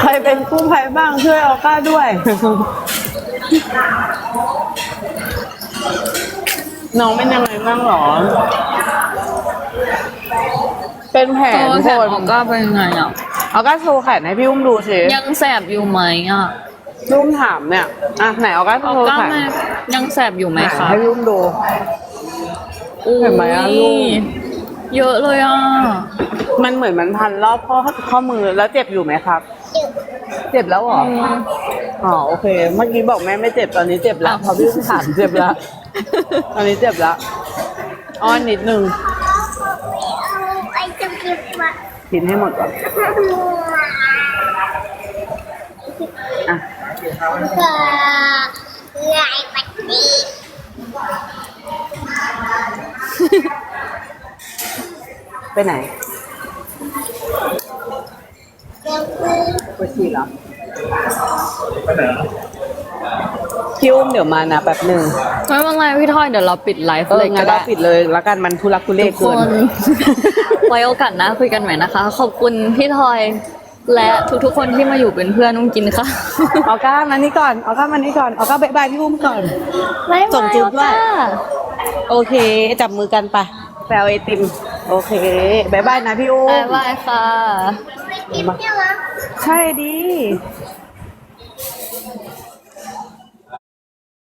ใครเป็นกู้ภัยบ้างช่วยออก้าด้วย น้องเป็นยังไงบ้างหรอ เป็นแผลตัวทุกแขคนนออกก็เป็นไงอะ ออก้าโชว์แขนให้พี่อุ้มดูสิยังแสบอยู่ไหมอะพี่อุ้มถามเนี่ย อะไหนออก้าอโชอกว์ก็แขนไม่ยังแสบอยู่ไหมคะให้พี่อุ้มดู เห็นไหมอะลูก เยอะเลยอะ มันเหมือนมันพันรอบข้อข้อมือแล้วเจ็บอยู่ไหมครับ เจ็บแล้วเหรอ อ๋อโอเค เมื่อกี้บอกแม่ไม่เจ็บตอนนี้เจ็บแล้วอ้าวพอพี่อุ้มถามเจ็บแล้ว ตอนนี้เจ็บแล้วอ้อนนิดนึงไปจะเก็บมากินให้หมดก่อนอะก็ลายปัดนี้ไปไหน เดี๋ยวคือไปฉี่เหรอพี่อุ้มเดี๋ยวมานะแป๊บหนึ่งไม่เป็นไรพี่ทอยเดี๋ยวเราปิดไลฟ์เอเลอยงั้ก็นเราได้ปิดเลยแล้วกันมันทุลักทุเลทุกคเกิน น ไว้โอกาสหน้าคุยกันใหม่นะคะ ขอบคุณพี่ทอย และทุกๆคนที่มาอยู่เป็นเพื่อนอุ้มกินค่ะออก้ามานี่ก่อนออก้ามานี่ก่อนออก้าบายบายพี่อุ้มก่อน ส่งจุ๊บด้วย โอเค จับมือกันไปแปลไอติม โอเคบายบายนะพี่อุ้มบ๊ายบายค่ะไม่กินใช่ไหมใช่ดี